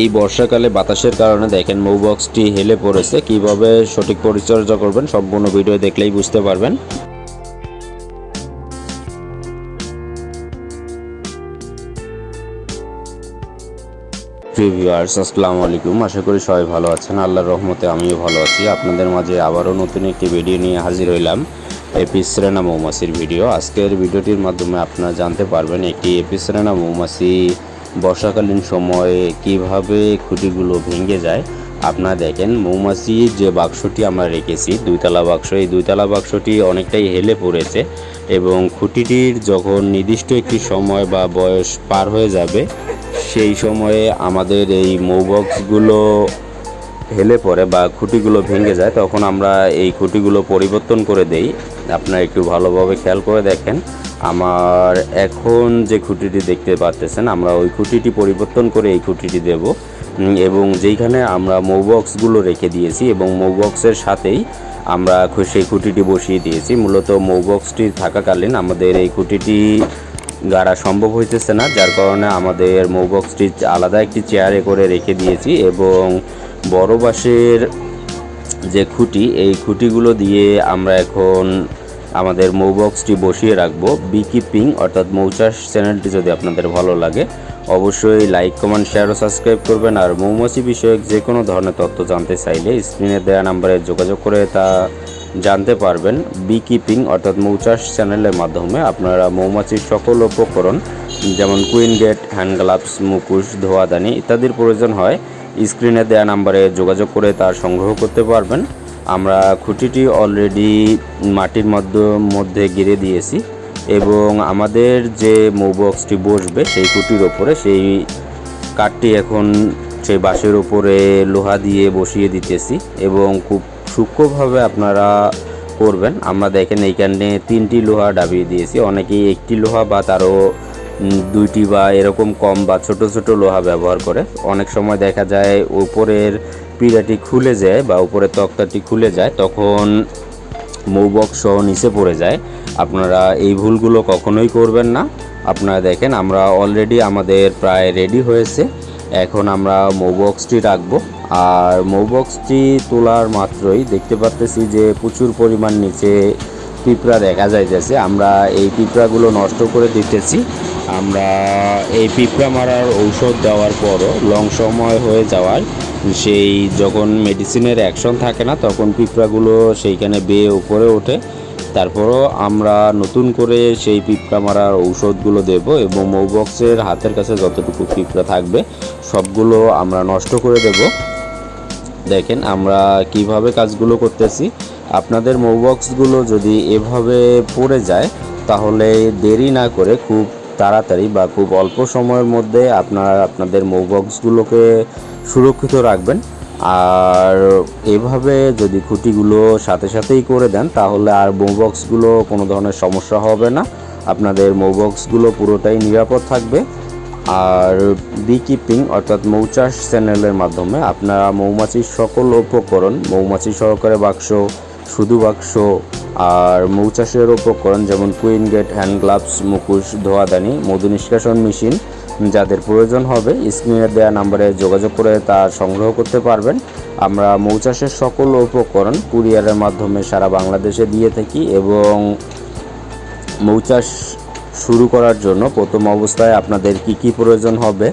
এই বর্ষাকালে বাতাসের কারণে দেখেন মৌ বক্সটি হেলে পড়েছে। কীভাবে সঠিক পরিচর্যা করবেন সম্পূর্ণ ভিডিও দেখলেই বুঝতে পারবেন। ভিউয়ার্স আসসালামু আলাইকুম। আশা করি সবাই ভালো আছেন। আল্লাহর রহমতে আমিও ভালো আছি। আপনাদের মাঝে আবারও নতুন একটি ভিডিও নিয়ে হাজির হইলাম। এপিসরেনা মৌমাছির ভিডিও আজকের ভিডিওটির মাধ্যমে আপনারা জানতে পারবেন একটি এপিসরেনা মৌমাছি বর্ষাকালীন সময়ে কীভাবে খুঁটিগুলো ভেঙে যায়, আপনারা দেখেন মৌমাছির যে বাক্সটি আমরা রেখেছি, দুইতলা বাক্স, এই দুইতলা বাক্সটি অনেকটাই হেলে পড়েছে এবং খুঁটিটির যখন নির্দিষ্ট একটি সময় বা বয়স পার হয়ে যাবে, সেই সময়ে আমাদের এই মৌবক্সগুলো হেলে পড়ে বা খুঁটিগুলো ভেঙে যায়, তখন আমরা এই খুঁটিগুলো পরিবর্তন করে দেই। আপনারা একটু ভালোভাবে খেয়াল করে দেখেন। আমার এখন যে খুঁটিটি দেখতে পাচ্তেছেন আমরা ওই খুঁটিটি পরিবর্তন করে এই খুঁটিটি দেব। এবং যেইখানে আমরা মৌবক্সগুলো রেখে দিয়েছি এবং মৌবক্সের সাথেই আমরা সেই খুঁটিটি বসিয়ে দিয়েছি। মূলত মৌবক্সটি থাকাকালীন আমাদের এই খুঁটিটি গাড়া সম্ভব হইতেছে না, যার কারণে আমাদের মৌবক্সটি আলাদা একটি চেয়ারে করে রেখে দিয়েছি এবং বড় বাঁশের যে খুঁটি, এই খুঁটিগুলো দিয়ে আমরা এখন আমাদের মৌবক্সটি বসিয়ে রাখব। বিকিপিং অর্থাৎ মৌচাষ চ্যানেলটি যদি আপনাদের ভালো লাগে, অবশ্যই লাইক কমেন্ট শেয়ার ও সাবস্ক্রাইব করবেন। আর মৌমাছি বিষয়ক যে কোনো ধরনের তথ্য জানতে চাইলে স্ক্রিনে দেওয়া নাম্বারে যোগাযোগ করে তা জানতে পারবেন। বিকিপিং অর্থাৎ মৌচাষ চ্যানেলের মাধ্যমে আপনারা মৌমাছির সকল উপকরণ, যেমন কুইন গেট হ্যান্ড গ্লাভস মুখোশ ধোয়াদানি ইত্যাদির প্রয়োজন হয় স্ক্রিনে দেওয়া নাম্বারে যোগাযোগ করে তা সংগ্রহ করতে পারবেন। আমরা খুঁটিটি অলরেডি মাটির মধ্যে মধ্যে গিরে দিয়েছি এবং আমাদের যে মৌবক্সটি বসবে সেই খুঁটির ওপরে সেই কাঠটি এখন সেই বাঁশের উপরে লোহা দিয়ে বসিয়ে দিতেছি এবং খুব সূক্ষ্মভাবে আপনারা করবেন। আমরা দেখেন এইখানে তিনটি লোহা ডাবিয়ে দিয়েছি। অনেকেই একটি লোহা বা তারও দুইটি বা এরকম কম বা ছোট ছোট লোহা ব্যবহার করে। অনেক সময় দেখা যায় উপরের পিড়াটি খুলে যায় বা উপরের তক্তাটি খুলে যায়, তখন মৌবক্স সহ নিচে পড়ে যায়। আপনারা এই ভুলগুলো কখনোই করবেন না। আপনারা দেখেন, আমরা অলরেডি আমাদের প্রায় রেডি হয়েছে। এখন আমরা মৌবক্সটি রাখব। আর মৌবক্সটি তোলার মাত্রই দেখতে পাচ্তেছি যে প্রচুর পরিমাণ নিচে পিঁপড়া দেখা যাইতেছে। আমরা এই পিঁপড়াগুলো নষ্ট করে দিতেছি। আমরা এই পিঁপড়া মারার ঔষধ দেওয়ার পরও লং সময় হয়ে যাওয়ার সেই যখন মেডিসিনের অ্যাকশন থাকে না, তখন পিঁপড়াগুলো সেইখানে বেয়ে উপরে ওঠে। তারপরও আমরা নতুন করে সেই পিঁপড়া মারার ঔষধগুলো দেব এবং মৌবক্সের হাতের কাছে যতটুকু পিঁপড়া থাকবে, সবগুলো আমরা নষ্ট করে দেব। দেখেন আমরা কীভাবে কাজগুলো করতেছি। আপনাদের মৌবক্সগুলো যদি এভাবে পড়ে যায়, তাহলে দেরি না করে খুব তাড়াতাড়ি বা খুব অল্প সময়ের মধ্যে আপনারা, আপনাদের মৌবক্সগুলোকে সুরক্ষিত রাখবেন। আর এভাবে যদি খুঁটিগুলো সাথে সাথেই করে দেন, তাহলে আর মৌবক্সগুলো কোনো ধরনের সমস্যা হবে না। আপনাদের মৌবক্সগুলো পুরোটাই নিরাপদ থাকবে। আর বিকিপিং অর্থাৎ মৌচাষ চ্যানেলের মাধ্যমে আপনারা মৌমাছির সকল উপকরণ, মৌমাছি সহকারে বাক্স, শুধু বাক্স আর মৌচাষের উপকরণ যেমন কুইন গেট, হ্যান্ড গ্লাভস, মুখোশ, ধোয়াদানি, মধু নিষ্কাশন মেশিন যাদের প্রয়োজন হবে, স্ক্রিনে দেওয়া নাম্বারে যোগাযোগ করে তা সংগ্রহ করতে পারবেন। আমরা মৌচাষের সকল উপকরণ কুরিয়ারের মাধ্যমে সারা বাংলাদেশে দিয়ে থাকি এবং মৌচাষ শুরু করার জন্য প্রথম অবস্থায় আপনাদের কি কি প্রয়োজন হবে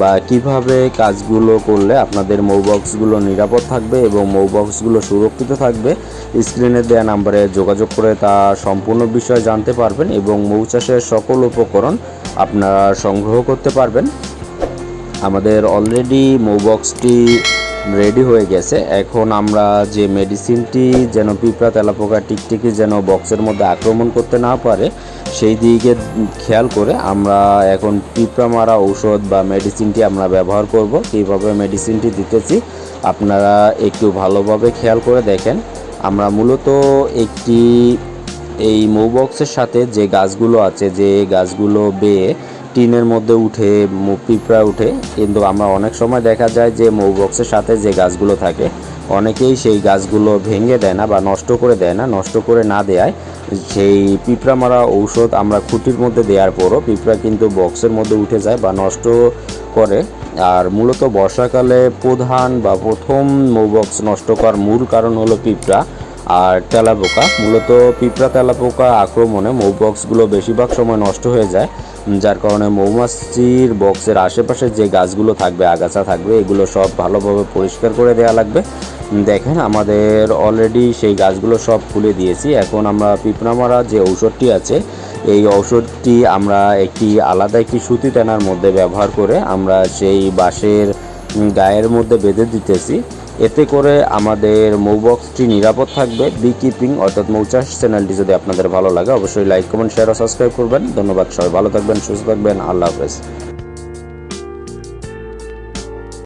বা কীভাবে কাজগুলো করলে আপনাদের মৌবক্সগুলো নিরাপদ থাকবে এবং মৌবক্সগুলো সুরক্ষিত থাকবে স্ক্রিনে দেওয়া নাম্বারে যোগাযোগ করে তা সম্পূর্ণ বিষয় জানতে পারবেন এবং মৌ চাষের সকল উপকরণ আপনারা সংগ্রহ করতে পারবেন। আমাদের অলরেডি মৌবক্সটি রেডি হয়ে গেছে। এখন আমরা যে মেডিসিনটি যেন পিঁপড়া তেলাপোকা টিকটিকি যেন বক্সের মধ্যে আক্রমণ করতে না পারে সেই দিকে খেয়াল করে আমরা এখন পিঁপড়া মারা ঔষধ বা মেডিসিনটি আমরা ব্যবহার করব। কীভাবে মেডিসিনটি দিতেছি, আপনারা একটু ভালোভাবে খেয়াল করে দেখেন। আমরা মূলত একটি এই মৌবক্সের সাথে যে গাছগুলো আছে, যে গাছগুলো বেয়ে টিনের মধ্যে উঠে পিঁপড়া উঠে, কিন্তু আমরা অনেক সময় দেখা যায় যে মৌবক্সের সাথে যে গাছগুলো থাকে, অনেকেই সেই গাছগুলো ভেঙে দেয় না বা নষ্ট করে দেয় না, নষ্ট করে না দেয় সেই পিঁপড়া মারা ঔষধ আমরা খুঁটির মধ্যে দেওয়ার পরও পিঁপড়া কিন্তু বক্সের মধ্যে উঠে যায় বা নষ্ট করে। আর মূলত বর্ষাকালে প্রধান বা প্রথম মৌবক্স নষ্ট করার মূল কারণ হলো পিঁপড়া আর তেলাপোকা। মূলত পিঁপড়া তেলাপোকা আক্রমণে মৌবক্সগুলো বেশিরভাগ সময় নষ্ট হয়ে যায়। যার কারণে মৌমাছির বক্সের আশেপাশে যে গাছগুলো থাকবে, আগাছা থাকবে, এগুলো সব ভালোভাবে পরিষ্কার করে দেওয়া লাগবে। দেখেন, আমাদের অলরেডি সেই গাছগুলো সব খুলে দিয়েছি। এখন আমরা পিঁপড়া মারা যে ঔষধটি আছে, এই ঔষধটি আমরা একটি আলাদা একটি সুতি টানার মধ্যে ব্যবহার করে আমরা সেই বাঁশের গায়ের মধ্যে বেঁধে দিতেছি। এতে করে আমাদের মৌবক্সটি নিরাপদ থাকবে। বি কিপিং অর্থাৎ মৌচাষ চ্যানেলটি যদি আপনাদের ভালো লাগে, অবশ্যই লাইক কমেন্ট শেয়ার ও সাবস্ক্রাইব করবেন। ধন্যবাদ সবাই, ভালো থাকবেন, সুস্থ থাকবেন, আল্লাহ হাফেজ।